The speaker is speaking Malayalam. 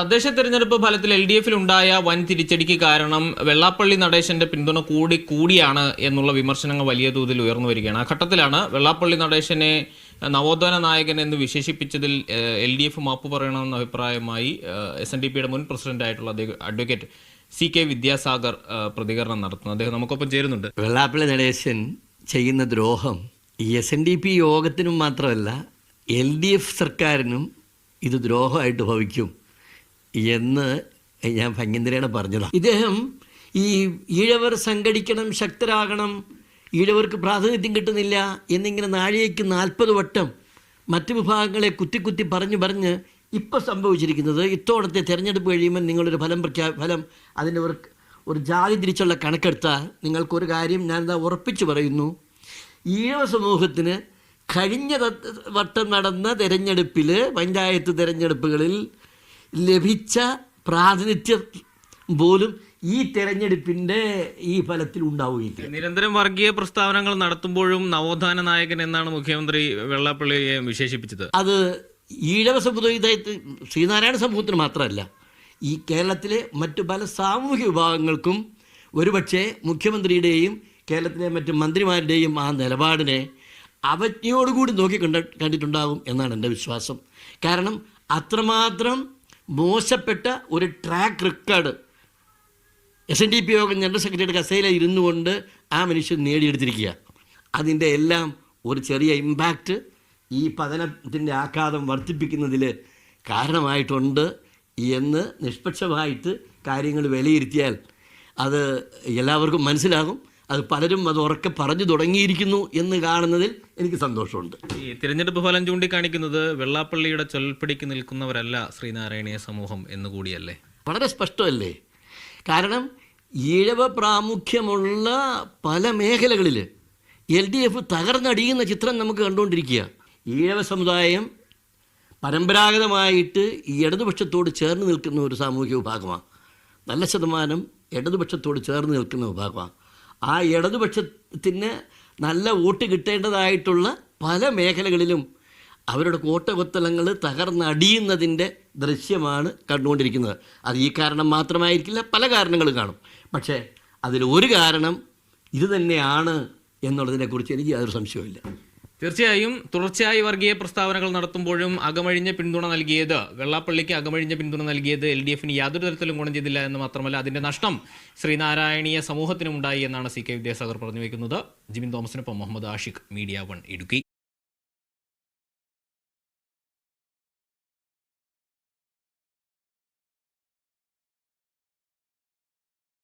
തദ്ദേശ തെരഞ്ഞെടുപ്പ് ഫലത്തിൽ എൽ ഡി എഫിൽ ഉണ്ടായ വൻ തിരിച്ചടിക്ക് കാരണം വെള്ളാപ്പള്ളി നടേശന്റെ പിന്തുണ കൂടി കൂടിയാണ് എന്നുള്ള വിമർശനങ്ങൾ വലിയ തോതിൽ ഉയർന്നു വരികയാണ്. ആ ഘട്ടത്തിലാണ് വെള്ളാപ്പള്ളി നടേശനെ നവോത്ഥാന നായകൻ എന്ന് വിശേഷിപ്പിച്ചതിൽ എൽ ഡി എഫ് മാപ്പ് പറയണമെന്ന അഭിപ്രായമായി എസ് എൻ ഡി പിയുടെ മുൻ പ്രസിഡന്റ് ആയിട്ടുള്ള അഡ്വക്കേറ്റ് സി കെ വിദ്യാസാഗർ പ്രതികരണം നടത്തുന്നു. അദ്ദേഹം നമുക്കൊപ്പം ചേരുന്നുണ്ട്. വെള്ളാപ്പള്ളി നടേശൻ ചെയ്യുന്ന ദ്രോഹം ഈ എസ് എൻ ഡി പി യോഗത്തിനും മാത്രമല്ല എൽ ഡി എഫ് സർക്കാരിനും ഇത് ദ്രോഹമായിട്ട് ഭവിക്കും. എന്ന് ഞാൻ ഭംഗിന്ദ്രയാണ് പറഞ്ഞതാണ് ഇദ്ദേഹം ഈ ഈഴവർ സംഘടിക്കണം ശക്തരാകണം ഈഴവർക്ക് പ്രാതിനിധ്യം കിട്ടുന്നില്ല എന്നിങ്ങനെ നാഴികയ്ക്ക് നാൽപ്പത് വട്ടം മറ്റു വിഭാഗങ്ങളെ കുത്തി കുത്തി പറഞ്ഞു പറഞ്ഞ് ഇപ്പോൾ സംഭവിച്ചിരിക്കുന്നത് ഇത്തോടത്തെ തിരഞ്ഞെടുപ്പ് കഴിയുമ്പോൾ നിങ്ങളൊരു ഫലം പ്രഖ്യാ ഫലം അതിന്റെ ഒരു ഒരു ജാതി തിരിച്ചുള്ള കണക്കെടുത്താൽ നിങ്ങൾക്കൊരു കാര്യം ഞാനിതാ ഉറപ്പിച്ചു പറയുന്നു. ഈഴവ സമൂഹത്തിന് കഴിഞ്ഞ വട്ടം നടന്ന തിരഞ്ഞെടുപ്പിൽ പഞ്ചായത്ത് തെരഞ്ഞെടുപ്പുകളിൽ ലഭിച്ച പ്രാതിനിധ്യം പോലും ഈ തെരഞ്ഞെടുപ്പിന്റെ ഈ ഫലത്തിൽ ഉണ്ടാവുകയില്ല. നിരന്തരം വർഗീയ പ്രസ്താവനകൾ നടത്തുമ്പോഴും നവോത്ഥാന നായകൻ എന്നാണ് മുഖ്യമന്ത്രി വെള്ളാപ്പള്ളിയെ വിശേഷിപ്പിച്ചത്. അത് ഈഴവ സമുദായത്തിൽ ശ്രീനാരായണ സമൂഹത്തിന് മാത്രമല്ല ഈ കേരളത്തിലെ മറ്റു പല സാമൂഹ്യ വിഭാഗങ്ങൾക്കും ഒരുപക്ഷെ മുഖ്യമന്ത്രിയുടെയും കേരളത്തിലെ മറ്റു മന്ത്രിമാരുടെയും ആ നിലപാടിനെ അവജ്ഞയോടുകൂടി നോക്കി കണ്ട കണ്ടിട്ടുണ്ടാകും എന്നാണ് എന്റെ വിശ്വാസം. കാരണം അത്രമാത്രം മോശപ്പെട്ട ഒരു track record S N D P Yogam general സെക്രട്ടറിയുടെ കസേല ഇരുന്നു കൊണ്ട് ആ മനുഷ്യൻ നേടിയെടുത്തിരിക്കുക അതിന്റെ എല്ലാം ഒരു ചെറിയ ഇമ്പാക്റ്റ് ഈ പതനത്തിന്റെ ആഘാതം വർദ്ധിപ്പിക്കുന്നതിൽ കാരണമായിട്ടുണ്ട് എന്ന് നിഷ്പക്ഷമായിട്ട് കാര്യങ്ങൾ വിലയിരുത്തിയാൽ അത് എല്ലാവർക്കും മനസ്സിലാകും. അത് പലരും അത് ഉറക്കെ പറഞ്ഞു തുടങ്ങിയിരിക്കുന്നു എന്ന് കാണുന്നതിൽ എനിക്ക് സന്തോഷമുണ്ട്. ഈ തിരഞ്ഞെടുപ്പ് ഫലം ചൂണ്ടിക്കാണിക്കുന്നത് വെള്ളാപ്പള്ളിയുടെ ചൊൽപ്പിടിക്ക് നിൽക്കുന്നവരല്ല ശ്രീനാരായണീയ സമൂഹം എന്നുകൂടിയല്ലേ വളരെ സ്പഷ്ടമല്ലേ? കാരണം ഈഴവ പ്രാമുഖ്യമുള്ള പല മേഖലകളിൽ എൽ ഡി എഫ് തകർന്നടിയുന്ന ചിത്രം നമുക്ക് കണ്ടുകൊണ്ടിരിക്കുക. ഈഴവ സമുദായം പരമ്പരാഗതമായിട്ട് ഈ ഇടതുപക്ഷത്തോട് ചേർന്ന് നിൽക്കുന്ന ഒരു സാമൂഹിക വിഭാഗമാണ്. നല്ല ശതമാനം ഇടതുപക്ഷത്തോട് ചേർന്ന് നിൽക്കുന്ന വിഭാഗമാണ്. ആ ഇടതുപക്ഷത്തിന് നല്ല വോട്ട് കിട്ടേണ്ടതായിട്ടുള്ള പല മേഖലകളിലും അവരുടെ കോട്ടകൊത്തലങ്ങൾ തകർന്നടിയുന്നതിന്റെ ദൃശ്യമാണ് കണ്ടുകൊണ്ടിരിക്കുന്നത്. അത് ഈ കാരണം മാത്രമായിരിക്കില്ല പല കാരണങ്ങളും കാണും. പക്ഷേ അതിൽ ഒരു കാരണം ഇത് തന്നെയാണ് എന്നുള്ളതിനെക്കുറിച്ച് എനിക്ക് യാതൊരു സംശയവുമില്ല. തീർച്ചയായും തുടർച്ചയായി വർഗീയ പ്രസ്താവനകൾ നടത്തുമ്പോഴും അകമഴിഞ്ഞ പിന്തുണ നൽകിയത് വെള്ളാപ്പള്ളിക്ക് അകമഴിഞ്ഞ പിന്തുണ നൽകിയത് എൽ ഡി എഫിന് യാതൊരു തരത്തിലും ഗുണം ചെയ്തില്ല എന്ന് മാത്രമല്ല അതിന്റെ നഷ്ടം ശ്രീനാരായണീയ സമൂഹത്തിനുമുണ്ടായി എന്നാണ് സി കെ വിദ്യാസാഗർ പറഞ്ഞു വയ്ക്കുന്നത് ജിമിൻ തോമസിനൊപ്പം മുഹമ്മദ് ആഷിഖ് മീഡിയ വൺ ഇടുക്കി.